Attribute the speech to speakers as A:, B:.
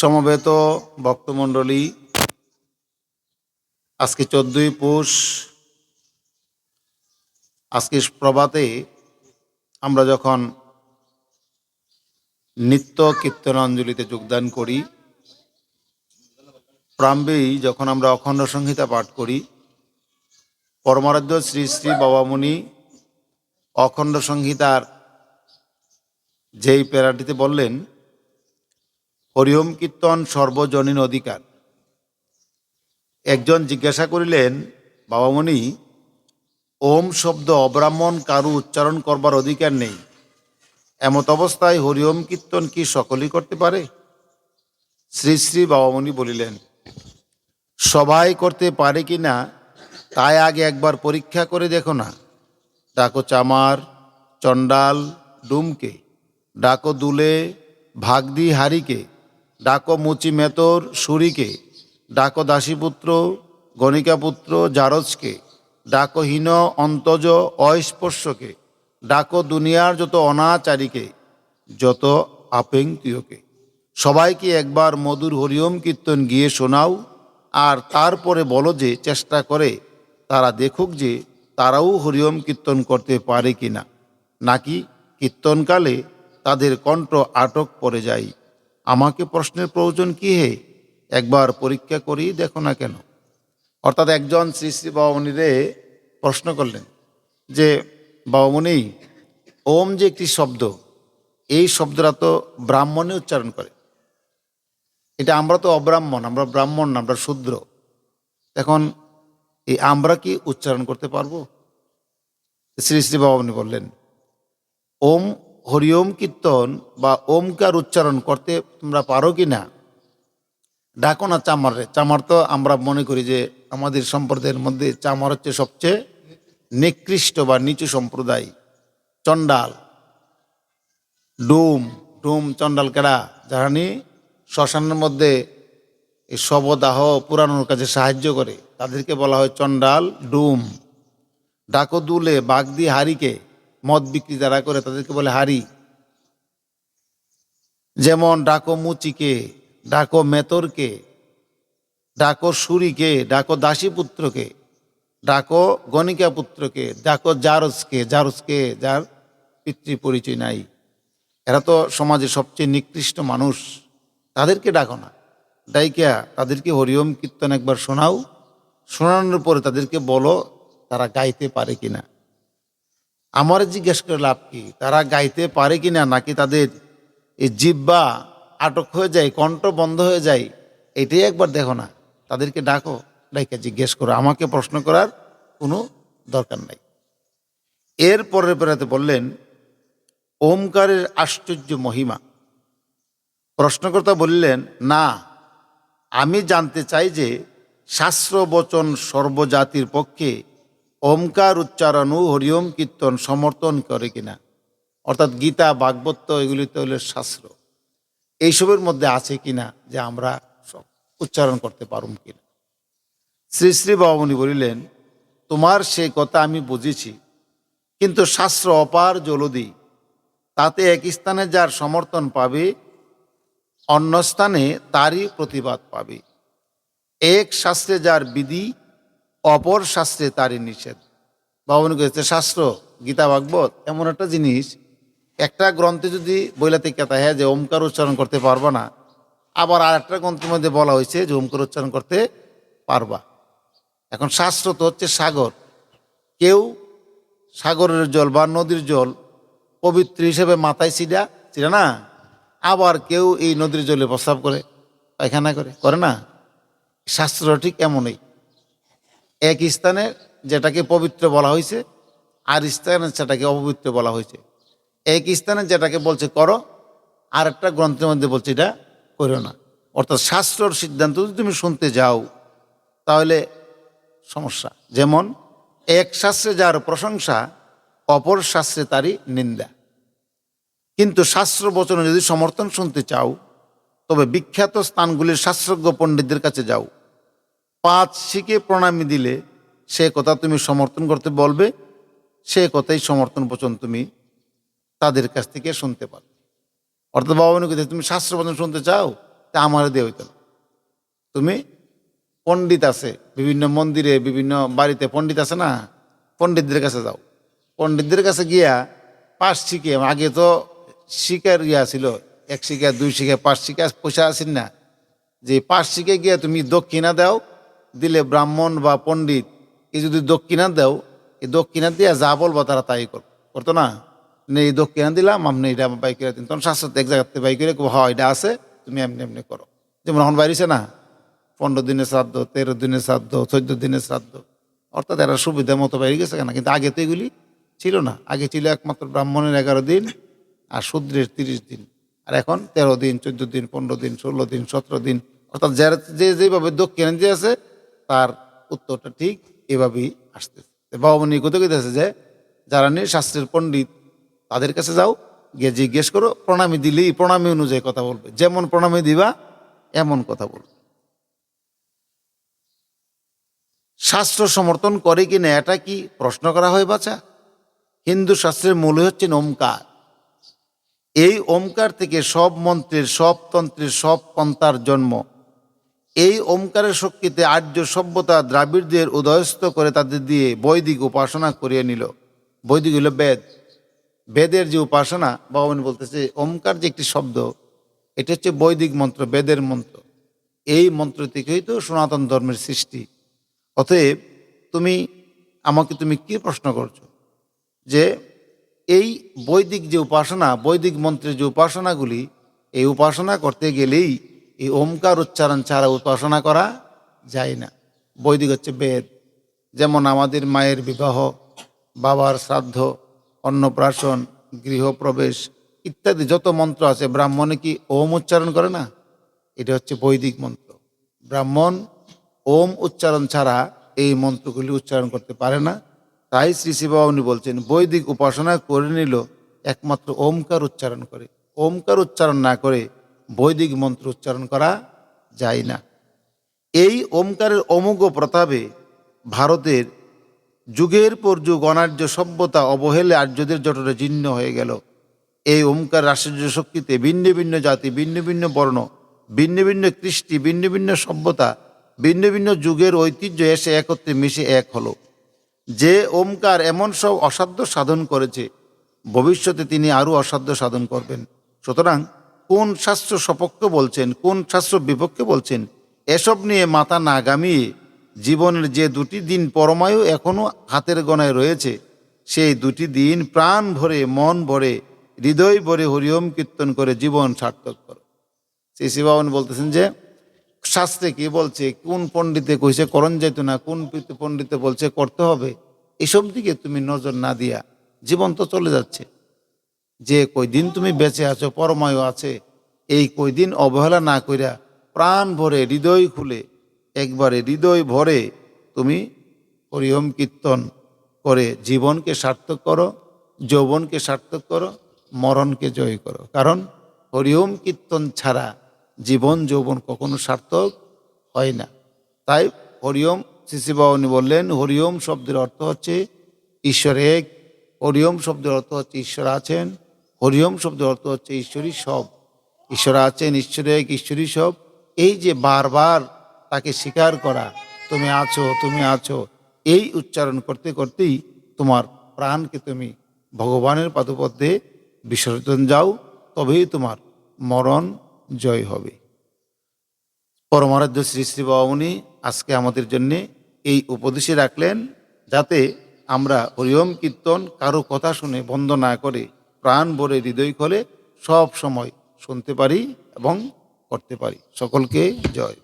A: সমবেত ভক্তমণ্ডলী, আজকে চোদ্দই পৌষ, আজকে প্রভাতে আমরা যখন নিত্য কীর্তনাঞ্জলিতে যোগদান করি, প্রাম্বেই যখন আমরা অখণ্ড সংহিতা পাঠ করি, পরমারাধ্য শ্রী শ্রী বাবামণি অখণ্ড সংহিতার যেই প্যারাটিতে বললেন হরিওম কীর্তন সর্বজনীন অধিকার। একজন জিজ্ঞাসা করিলেন বাবামণি ওম শব্দ অব্রাহ্মণ কারু উচ্চারণ করবার অধিকার নেই। এমত অবস্থায় হরিওম কীর্তন কি সকলেই করতে পারে? শ্রী শ্রী বাবামণি বলিলেন, সবাই করতে পারে কি না, তাই আগে একবার পরীক্ষা করে দেখো না। ডাকো চামার, চণ্ডাল, ডুমকে, ডাকো দুলে, ভাগদি হারিকে ডাকো মুচি মেতর সুরিকে, ডাকো দাসীপুত্র, গণিকাপুত্র জারজকে, ডাকো হীন অন্তজ অস্পর্শকে, ডাকো দুনিয়ার যত অনাচারীকে, যত আপেঙ্কিয়কে সবাইকে একবার মধুর হরিওম কীর্তন গিয়ে শোনাও, আর তারপরে বলো যে চেষ্টা করে, তারা দেখুক যে তারাও হরিওম কীর্তন করতে পারে কি না নাকি কীর্তনকালে তাদের কণ্ঠ আটক পড়ে যায়। আমাকে প্রশ্নের প্রয়োজন কি হে? একবার পরীক্ষা করি দেখো না কেন? অর্থাৎ একজন শ্রী শ্রী বাবামণিরে প্রশ্ন করলেন যে, বাবামণি, ওম যে একটি শব্দ, এই শব্দটা তো ব্রাহ্মণে উচ্চারণ করে। এটা আমরা তো অব্রাহ্মণ, আমরা ব্রাহ্মণ আমরা শূদ্র। এখন এই আমরা কি উচ্চারণ করতে পারব? শ্রী শ্রী বাবামণি বললেন, ওম হরিওম কীর্তন বা ওমকার উচ্চারণ করতে তোমরা পারো কি না? ডাকো না চামারে চামার তো আমরা মনে করি যে আমাদের সম্প্রদায়ের মধ্যে চামার হচ্ছে সবচেয়ে নিকৃষ্ট বা নিচু সম্প্রদায়। চণ্ডাল। ডুম। ডুম চণ্ডাল কেডা? যাহানি শ্মশানের মধ্যে এই শবদাহ পুরানোর কাছে সাহায্য করে। তাদেরকে বলা হয় চণ্ডাল, ডুম। ডাকো দুলে, বাগদি, হারিকে। মদ বিক্রি যারা করে তাদেরকে বলে হারি যেমন ডাকো মুচিকে, ডাকো মেতরকে, ডাকো সুরিকে, ডাকো দাসী পুত্রকে ডাকো গণিকা পুত্রকে ডাকো জারজকে জারজকে যার পিতৃ পরিচয় নাই। এরা তো সমাজে সবচেয়ে নিকৃষ্ট মানুষ। তাদেরকে ডাকো না। ডাইকা, তাদেরকে হরিওম কীর্তন একবার শোনাও। শোনানোর পরে তাদেরকে বলো তারা গাইতে পারে কিনা। আমার জিজ্ঞেস করে লাভ কি? তারা গাইতে পারে কি না নাকি তাদের এই জিব্বা আটক হয়ে যায়, কণ্ঠ বন্ধ হয়ে যায়, এটাই একবার দেখো না। তাদেরকে ডাকো, ডাইকা জিজ্ঞেস করো। আমাকে প্রশ্ন করার কোনো দরকার নাই। এর পরের বেড়াতে বললেন, ওমকারের আশ্চর্য মহিমা। প্রশ্নকর্তা বললেন, না, আমি জানতে চাই যে শাস্ত্র বচন সর্বজাতির পক্ষে ওমকার উচ্চারণ ও হরিওম কীর্তন সমর্থন করে কিনা। অর্থাৎ গীতা, ভাগবত এগুলিতে হলো শাস্ত্র। এইসবের মধ্যে আছে কিনা যে আমরা উচ্চারণ করতে পারুম কিনা। শ্রী শ্রী বাবামণি বলিলেন, তোমার সে কথা আমি বুঝেছি, কিন্তু শাস্ত্র অপার জলদি। তাতে এক স্থানে যার সমর্থন পাবে, অন্য স্থানে তারই প্রতিবাদ পাবে। এক শাস্ত্রে যার বিধি অপর শাস্ত্রে তারই নিষেধ। বাবন করেছে শাস্ত্র, গীতা, ভাগবত, এমন একটা জিনিস, একটা গ্রন্থে যদি বইলা থেকে হ্যাঁ যে ওমকার উচ্চারণ করতে পারবা না, আবার আর একটা গ্রন্থের মধ্যে বলা হয়েছে যে ওমকার উচ্চারণ করতে পারবা। এখন শাস্ত্র তো হচ্ছে সাগর। কেউ সাগরের জল বা নদীর জল পবিত্র হিসেবে মাথায় ছিড়া ছিড়া না, আবার কেউ এই নদীর জলে প্রস্তাব করে, পায়খানা করে করে না? শাস্ত্র ঠিক এমনই এক স্থানে যেটাকে পবিত্র বলা হয়েছে, আর স্থানে সেটাকে অপবিত্র বলা হয়েছে। এক স্থানে যেটাকে বলছে করো আর একটা গ্রন্থের মধ্যে বলছে এটা করো না। অর্থাৎ শাস্ত্রর সিদ্ধান্ত যদি তুমি শুনতে যাও, তাহলে সমস্যা। যেমন, এক শাস্ত্রে যার প্রশংসা, অপর শাস্ত্রে তারই নিন্দা। কিন্তু শাস্ত্র বচনে যদি সমর্থন শুনতে চাও, তবে বিখ্যাত স্থানগুলির শাস্ত্রজ্ঞ পণ্ডিতদের কাছে যাও। পাঁচ শিখে প্রণামী দিলে সে কথা তুমি সমর্থন করতে বলবে, সে কথাই সমর্থন বচন তুমি তাদের কাছ থেকে শুনতে পারবে অর্থাৎ বাবা মনে তুমি শাস্ত্র বচন শুনতে চাও? তা আমার দিয়ে হইতো। তুমি পণ্ডিত আছে, বিভিন্ন মন্দিরে, বিভিন্ন বাড়িতে পণ্ডিত আছে না? পণ্ডিতদের কাছে যাও। পণ্ডিতদের কাছে গিয়া পাঁচ শিখে, আগে তো শিকার ইয়া ছিল, এক শিকা দুই শিকা পাঁচ শিকা পয়সা আছেন না। যে পাঁচ শিখে গিয়া তুমি দক্ষিণা দাও দিলে ব্রাহ্মণ বা পণ্ডিত, এই যদি দক্ষিণা দেও, এই দক্ষিণা দিয়া যা বলব তারা তাই কর করতো না? এই দক্ষিণা দিলাম আপনি এটা বাই করে দিন। তখন শাস্ত্র এক জায়গাতে বাই করে হ্যাঁ এটা আছে, তুমি এমনি এমনি করো। যেমন এখন বাইরেছে না? পনেরো দিনের শ্রাদ্ধ, তেরো দিনের শ্রাদ্ধ, চোদ্দ দিনের শ্রাদ্ধ। অর্থাৎ এরা সুবিধা মতো বেড়ে গেছে কেন? কিন্তু আগে তো এগুলি ছিল না। আগে ছিল একমাত্র ব্রাহ্মণের এগারো দিন আর শূদ্রের তিরিশ দিন। আর এখন তেরো দিন, চোদ্দ দিন, পনেরো দিন, ষোলো দিন, সতেরো দিন। অর্থাৎ যারা যে যেভাবে দক্ষিণ দিয়ে আছে তার উত্তরটা ঠিক এভাবেই আসতেছে। বাবামণি কোথাও কইতেছে যে, যারা নিয়ে শাস্ত্রের পণ্ডিত, তাদের কাছে যাও, গিয়ে জিজ্ঞেস করো, প্রণামী দিলেই প্রণামী অনুযায়ী কথা বলবে। যেমন প্রণামী দিবা, এমন কথা বলবে। শাস্ত্র সমর্থন করে কি না, এটা কি প্রশ্ন করা হয় বাচ্চা হিন্দু শাস্ত্রের মূলে হচ্ছে ওমকার। এই ওমকার থেকে সব মন্ত্রের, সব তন্ত্রের, সব পন্থার জন্ম এই ওমকারের শক্তিতে আর্য সভ্যতা দ্রাবিড়দের উদয়স্থ করে তাদের দিয়ে বৈদিক উপাসনা করিয়ে নিল। বৈদিক হলো বেদ। বেদের যে উপাসনা, ভগবান বলতেছে, ওমকার যে একটি শব্দ, এটা হচ্ছে বৈদিক মন্ত্র, বেদের মন্ত্র। এই মন্ত্র থেকেই তো সনাতন ধর্মের সৃষ্টি। অতএব তুমি, আমাকে তুমি কি প্রশ্ন করছ? যে এই বৈদিক যে উপাসনা, বৈদিক মন্ত্রের যে উপাসনাগুলি, এই উপাসনা করতে গেলেই এই ওমকার উচ্চারণ ছাড়া উপাসনা করা যায় না। বৈদিক হচ্ছে বেদ। যেমন আমাদের মায়ের বিবাহ, বাবার শ্রাদ্ধ, অন্নপ্রাশন, গৃহপ্রবেশ ইত্যাদি যত মন্ত্র আছে, ব্রাহ্মণে কি ওম উচ্চারণ করে না? এটা হচ্ছে বৈদিক মন্ত্র। ব্রাহ্মণ ওম উচ্চারণ ছাড়া এই মন্ত্রগুলি উচ্চারণ করতে পারে না। তাই শ্রী শিবাবনী বলছেন, বৈদিক উপাসনা করে নিল একমাত্র ওমকার উচ্চারণ করে। ওমকার উচ্চারণ না করে বৈদিক মন্ত্র উচ্চারণ করা যায় না। এই ওমকারের অমোঘ প্রতাপে ভারতের যুগের পর যুগ অনার্য সভ্যতা অবহেলে আর্যদের জটরে জীর্ণ হয়ে গেল। এই ওমকার আশ্চর্য শক্তিতে ভিন্ন ভিন্ন জাতি, ভিন্ন ভিন্ন বর্ণ, ভিন্ন ভিন্ন কৃষ্টি, ভিন্ন ভিন্ন সভ্যতা, ভিন্ন ভিন্ন যুগের ঐতিহ্য এসে একত্রে মিশে এক হলো। যে ওমকার এমন সব অসাধ্য সাধন করেছে, ভবিষ্যতে তিনি আরও অসাধ্য সাধন করবেন। সুতরাং কোন শাস্ত্র সপক্ষ বলছেন, কোন শাস্ত্র বিপক্ষে বলছেন, এসব নিয়ে মাথা না গামিয়ে জীবনের যে দুটি দিন পরমায়ু এখনও হাতের গণায় রয়েছে, সেই দুটি দিন প্রাণ ভরে, মন ভরে, হৃদয় ভরে হরিওম কীর্তন করে জীবন সার্থক করো। শ্রী শিবাবন বলতেছেন যে, শাস্ত্রে কি বলছে, কোন পণ্ডিতে কইছে, করণ যেত না, কোন পণ্ডিতে বলছে, করতে হবে, এসব দিকে তুমি নজর না দিয়া জীবন তো চলে যাচ্ছে। যে কয়দিন তুমি বেঁচে আছো, পরমায়ু আছে, এই কয়দিন অবহেলা না কইরা প্রাণ ভরে হৃদয় খুলে একবারে হৃদয় ভরে তুমি হরিওম কীর্তন করে জীবনকে সার্থক করো, যৌবনকে সার্থক করো, মরণকে জয় করো। কারণ হরিহম কীর্তন ছাড়া জীবন যৌবন কখনো সার্থক হয় না। তাই হরিওম শিশিবাবনী বললেন হরিওম শব্দের অর্থ হচ্ছে ঈশ্বর এক হরিওম শব্দের অর্থ হচ্ছে ঈশ্বর আছেন হরিওম শব্দের অর্থ হচ্ছে ঈশ্বরী সব। ঈশ্বর আছেন, ঈশ্বর এক ঈশ্বরী সব। এই যে বারবার তাকে স্বীকার করা, তুমি আছো তুমি আছো, এই উচ্চারণ করতে করতেই তোমার প্রাণকে তুমি ভগবানের পাদপদ্মে বিসর্জন যাও, তবেই তোমার মরণ জয় হবে। পরমারাধ্য শ্রী শ্রী বাবামণি আজকে আমাদের জন্য এই উপদেশে রাখলেন, যাতে আমরা হরিওম কীর্তন কারও কথা শুনে বন্ধ না করে প্রাণ ভরে হৃদয় খোলে সব সময় শুনতে পারি এবং করতে পারি। সকলকে জয়।